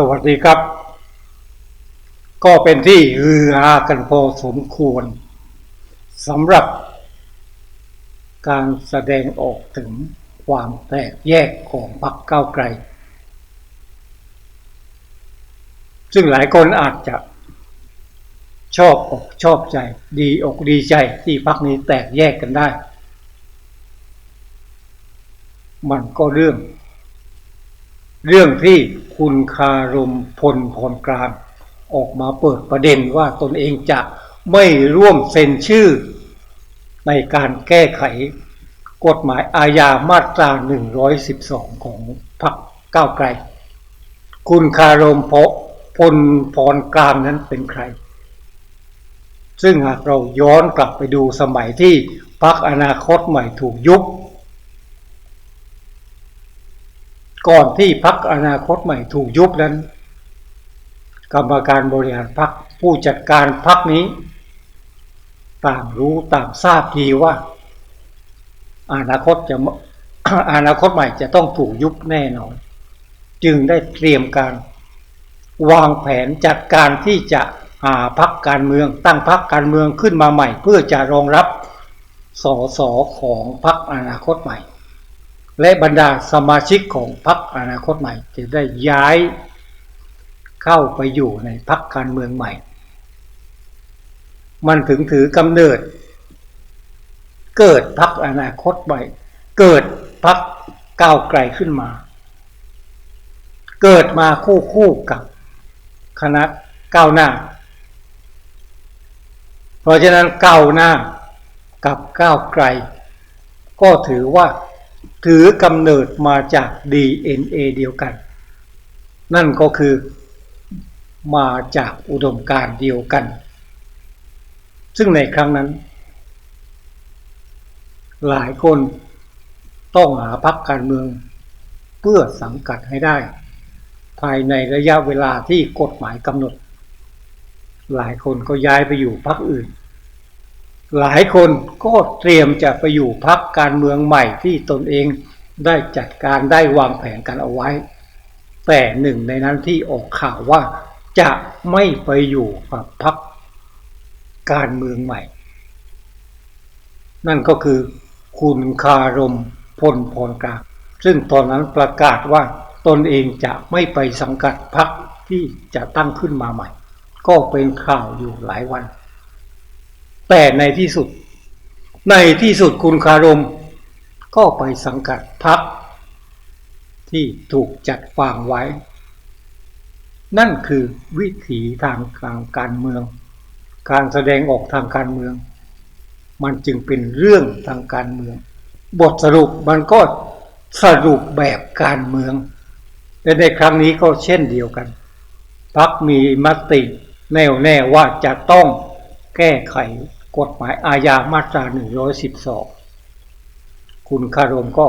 สวัสดีครับ ก็เป็นที่ฮือฮากันพอสมควรสำหรับ การแสดงออกถึงความแตกแยกของพรรคก้าวไกล ซึ่งหลายคนอาจจะชอบอกชอบใจ ดีอกดีใจที่พรรคนี้แตกแยกกันได้ มันก็เรื่อง เรื่องที่ คุณคารมพลพรกลาง ออกมาเปิดประเด็นว่าตนเองจะไม่ร่วมเซ็นชื่อ ในการแก้ไข กฎหมายอาญามาตรา 112 ของพรรคก้าวไกล คุณคารมพพลพรกลางนั้นเป็นใคร ซึ่งหากเราย้อนกลับไปดูสมัยที่พรรคอนาคตใหม่ถูกยุบ ก่อนที่พรรคอนาคตใหม่ถูกยุบนั้น กรรมการบริหารพรรคผู้จัดการพรรคนี้ ต่างรู้ต่างทราบดีว่า อนาคตจะอนาคตใหม่จะต้องถูกยุบแน่นอน จึงได้เตรียมการ วางแผนจัดการที่จะหาพักการเมืองตั้งพักการเมืองขึ้นมาใหม่ เพื่อจะรองรับสสของพักอนาคตใหม่ และบรรดาสมาชิกของพักอนาคตใหม่จะได้ย้ายเข้าไปอยู่ในพักการเมืองใหม่ มันถึงถือกำเนิด เกิดพักอนาคตใหม่ เกิดพักก้าวไกลขึ้นมา เกิดมาคู่คู่กับคณะก้าวหน้า เพราะฉะนั้นก้าวหน้ากับก้าวไกล ก็ถือว่า ถือกำเนิดมาจาก DNA เดียวกัน นั่นก็คือมาจากอุดมการเดียวกัน ซึ่งในครั้งนั้น หลายคนต้องหาพักการเมือง เพื่อสังกัดให้ได้ ภายในระยะเวลาที่กฎหมายกำหนด หลายคนก็ย้ายไปอยู่พักอื่น หลายคนก็เตรียมจะไปอยู่พักการเมืองใหม่ที่ตนเองได้จัดการได้วางแผนกันเอาไว้ แต่หนึ่งในนั้นที่ออกข่าวว่าจะไม่ไปอยู่กับพักการเมืองใหม่ นั่นก็คือคุณคารมพลพรกลางซึ่งตอนนั้นประกาศว่าตนเองจะไม่ไปสังกัดพักที่จะตั้งขึ้นมาใหม่ ก็เป็นข่าวอยู่หลายวัน แต่ในที่สุด ในที่สุดคุณคารม ก็ไปสังกัดพักที่ถูกจัดวางไว้ นั่นคือวิถีทางการการเมือง การแสดงออกทางการเมือง มันจึงเป็นเรื่องทางการเมือง บทสรุปมันก็สรุปแบบการเมือง และในครั้งนี้ก็เช่นเดียวกันพักมีมติแน่วแน่ว่าจะต้องแก้ไข กฎหมายอาญามาตรา 112 คุณคารมก็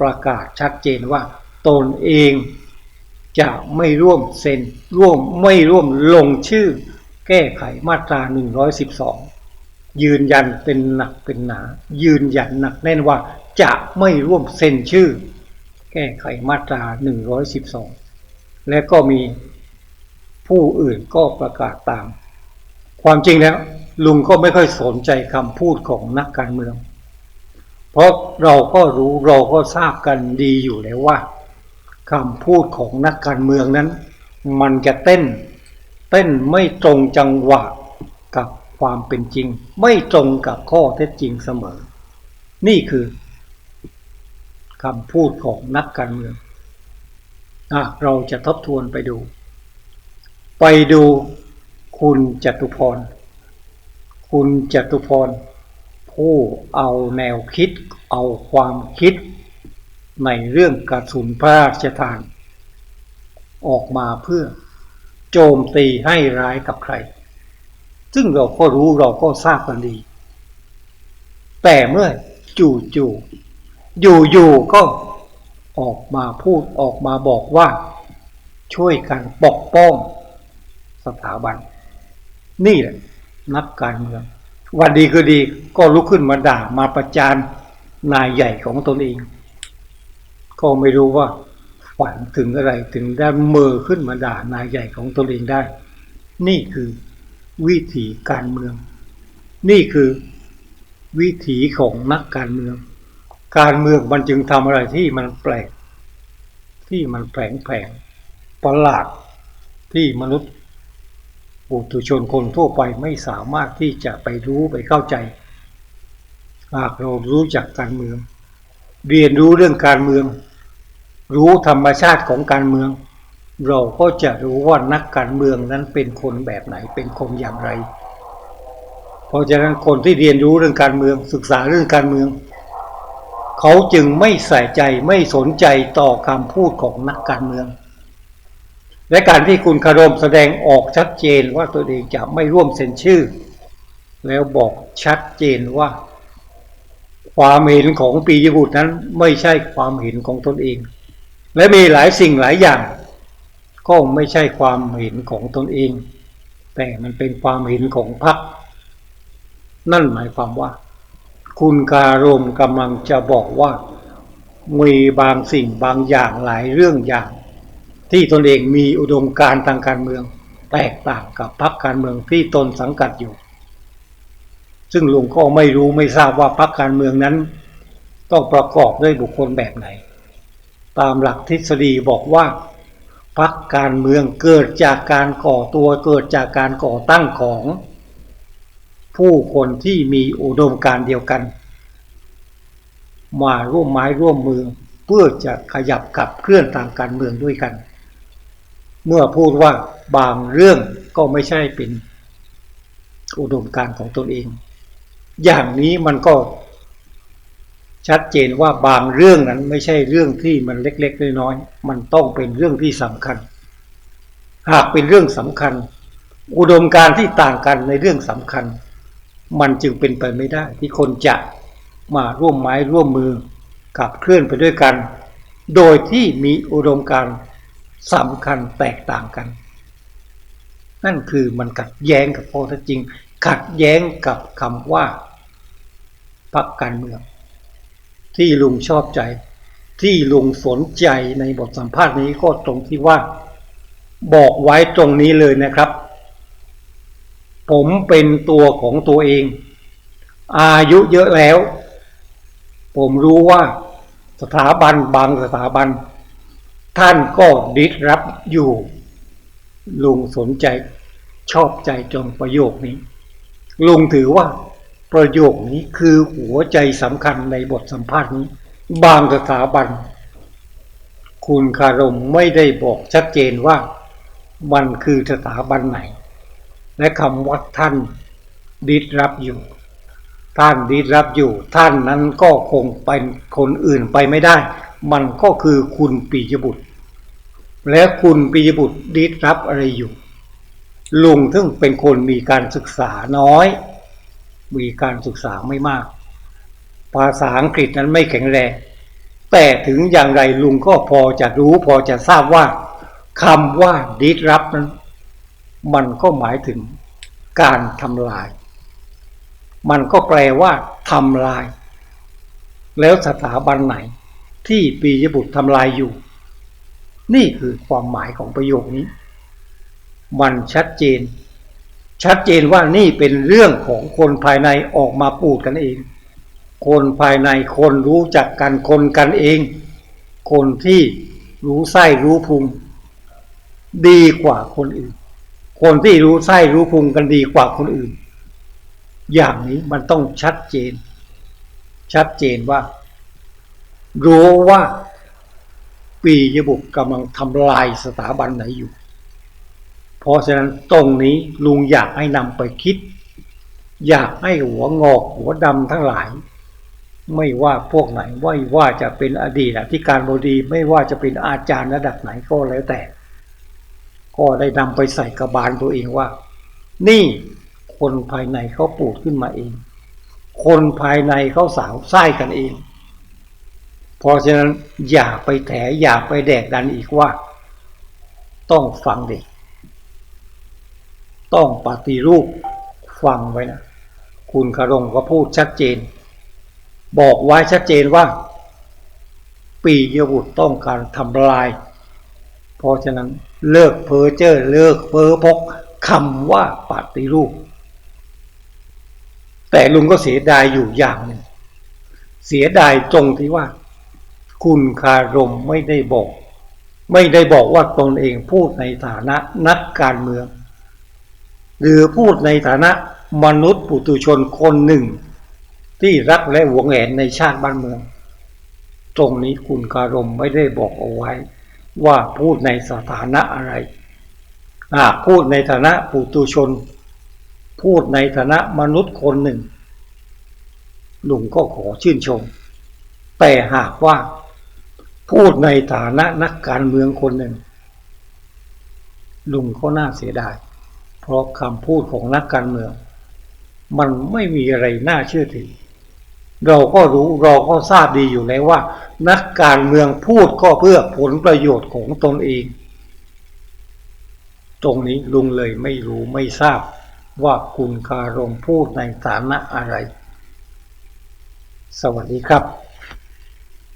ประกาศชัดเจนว่า ตนเองจะไม่ร่วมเซ็นร่วมไม่ร่วมลงชื่อ แก้ไขมาตรา 112 ยืนยันเป็นหนักเป็นหนา ยืนยันหนักแน่นว่าจะไม่ร่วมเซ็นชื่อ แก้ไขมาตรา 112 และก็มีผู้อื่นก็ประกาศตาม ความจริงแล้ว ลุงก็ไม่ค่อยสนใจคำพูดของนักการเมือง เพราะเราก็รู้เราก็ทราบกันดีอยู่แล้วว่าคำพูดของนักการเมืองนั้น มันจะเต้น เต้นไม่ตรงจังหวะกับความเป็นจริง ไม่ตรงกับข้อเท็จจริงเสมอ นี่คือคำพูดของนักการเมืองเราจะทบทวนไปดู ไปดูคุณจตุพร คุณจตุพร ผู้เอาแนวคิดเอาความคิด ในเรื่องกระสุนพระราชทาน ออกมาเพื่อโจมตีให้ร้ายกับใคร ซึ่งเราก็รู้เราก็ทราบกันดี แต่เมื่อจู่จู่อยู่อยู่ก็ออกมาพูดออกมาบอกว่า ช่วยกันปกป้องสถาบัน นี่แหละ นักการเมือง วันดีก็ดีก็ลุกขึ้นมาด่ามาประจานนายใหญ่ของตนเอง ก็ไม่รู้ว่าฝันถึงอะไรถึงได้เมอขึ้นมาด่านายใหญ่ของตนเองได้ นี่คือวิถีการเมือง นี่คือวิถีของนักการเมือง การเมืองมันจึงทำอะไรที่มันแปลก ที่มันแผลงแผลงประหลาดที่มนุษย์ ปุถุชนคนทั่วไปไม่สามารถที่จะไปรู้ไปเข้าใจ หากเรารู้จักการเมือง เรียนรู้เรื่องการเมือง รู้ธรรมชาติของการเมือง เราก็จะรู้ว่านักการเมืองนั้นเป็นคนแบบไหนเป็นคนอย่างไร เพราะฉะนั้นคนที่เรียนรู้เรื่องการเมือง ศึกษาเรื่องการเมือง เขาจึงไม่ใส่ใจไม่สนใจต่อคำพูดของนักการเมือง และการที่คุณคารมแสดงออกชัดเจนว่าตัวเองจะไม่ร่วมเซ็นชื่อ แล้วบอกชัดเจนว่า ความเห็นของปียบุตรนั้นไม่ใช่ความเห็นของตนเอง และมีหลายสิ่งหลายอย่าง ก็ไม่ใช่ความเห็นของตนเอง แต่มันเป็นความเห็นของพรรคนั่นหมายความว่า คุณการมกำลังจะบอกว่ามีบางสิ่งบางอย่างหลายเรื่องอย่าง ที่ตนเองมีอุดมการทางการเมือง แตกต่างกับพรรคการเมืองที่ตนสังกัดอยู่ ซึ่งลุงก็ไม่รู้ไม่ทราบว่าพรรคการเมืองนั้น ต้องประกอบด้วยบุคคลแบบไหน ตามหลักทฤษฎีบอกว่าพรรคการเมืองเกิดจากการก่อตัวเกิดจากการก่อตั้งของ ผู้คนที่มีอุดมการเดียวกัน มาร่วมไม้ร่วมมือเพื่อจะขยับขับเคลื่อนทางการเมืองด้วยกัน เมื่อพูดว่าบางเรื่องก็ไม่ใช่เป็นอุดมการของตนเอง อย่างนี้มันก็ชัดเจนว่าบางเรื่องนั้นไม่ใช่เรื่องที่มันเล็กๆน้อยๆมันต้องเป็นเรื่องที่สำคัญ หากเป็นเรื่องสำคัญ อุดมการที่ต่างกันในเรื่องสำคัญ มันจึงเป็นไปไม่ได้ ที่คนจะมาร่วมไม้ร่วมมือขับเคลื่อนไปด้วยกัน โดยที่มีอุดมการ สำคัญแตกต่างกัน นั่นคือมันขัดแย้งกับข้อเท็จจริง ขัดแย้งกับคำว่าพรรคการเมือง ที่ลุงชอบใจ ที่ลุงสนใจในบทสัมภาษณ์นี้ก็ตรงที่ว่า บอกไว้ตรงนี้เลยนะครับ ผมเป็นตัวของตัวเอง อายุเยอะแล้ว ผมรู้ว่าสถาบันบางสถาบัน ท่านก็ดิดรับอยู่ ลุงสนใจชอบใจจงประโยคนี้ ลุงถือว่าประโยคนี้คือหัวใจสำคัญในบทสัมภาษณ์นี้ บางสถาบัน คุณคารมไม่ได้บอกชัดเจนว่ามันคือสถาบันไหน และคำว่าท่านดิดรับอยู่ท่านดิดรับอยู่ ท่านนั้นก็คงเป็นคนอื่นไปไม่ได้ มันก็คือคุณปียบุตร และคุณปียบุตรดิรับอะไรอยู่ ลุงทึ่งเป็นคนมีการศึกษาน้อย มีการศึกษาไม่มาก ภาษาอังกฤษนั้นไม่แข็งแรง แต่ถึงอย่างไรลุงก็พอจะรู้พอจะทราบว่าคำว่าดิรับนั้น มันก็หมายถึงการทำลาย มันก็แปลว่าทำลาย แล้วสถาบันไหนที่ปียบุตรทำลายอยู่ นี่คือความหมายของประโยคนี้ มันชัดเจน ชัดเจนว่านี่เป็นเรื่องของคนภายในออกมาปูดกันเอง คนภายในคนรู้จักกันคนกันเอง คนที่รู้ไส้รู้พุงดีกว่าคนอื่น คนที่รู้ไส้รู้พุงกันดีกว่าคนอื่น อย่างนี้มันต้องชัดเจน ชัดเจนว่า รู้ว่า ปียบุกกำลังทำลายสถาบันไหนอยู่ เพราะฉะนั้นตรงนี้ลุงอยากให้นำไปคิด อยากให้หัวงอกหัวดำทั้งหลาย ไม่ว่าพวกไหนว่ว่าจะเป็นอดีตอธิการบดีไม่ว่าจะเป็นอาจารย์ระดับไหนก็แล้วแต่ ก็ได้นำไปใส่กระบาลตัวเองว่า นี่คนภายในเขาปูดขึ้นมาเอง คนภายในเขาสาวไส้กันเอง เพราะฉะนั้นอย่าไปแถอย่าไปแดกดันอีกว่า ต้องฟังเด็ก ต้องปฏิรูปฟังไว้นะ คุณคารงก็พูดชัดเจน บอกไว้ชัดเจนว่าปปียบุตรต้องการทำลาย เพราะฉะนั้นเลิกเพ้อเจ้อเลิกเพ้อพกคำว่าปฏิรูป แต่ลุงก็เสียดายอยู่อย่างหนึ่งเสียดายตรงที่ว่า คุณคารมไม่ได้บอก ไม่ได้บอกว่าตนเองพูดในฐานะนักการเมือง หรือพูดในฐานะมนุษย์ปุถุชนคนหนึ่ง ที่รักและหวงแหนในชาติบ้านเมือง ตรงนี้คุณคารมไม่ได้บอกเอาไว้ ว่าพูดในสถานะอะไรหากพูดในฐานะปุถุชน พูดในฐานะมนุษย์คนหนึ่งลุงก็ขอชื่นชม แต่หากว่า พูดในฐานะนักการเมืองคนหนึ่ง ลุงก็น่าเสียดาย เพราะคำพูดของนักการเมือง มันไม่มีอะไรน่าเชื่อถือ เราก็รู้เราก็ทราบดีอยู่แล้วว่า นักการเมืองพูดก็เพื่อผลประโยชน์ของตนเอง ตรงนี้ลุงเลยไม่รู้ไม่ทราบว่าคุณคารมพูดในฐานะอะไร สวัสดีครับ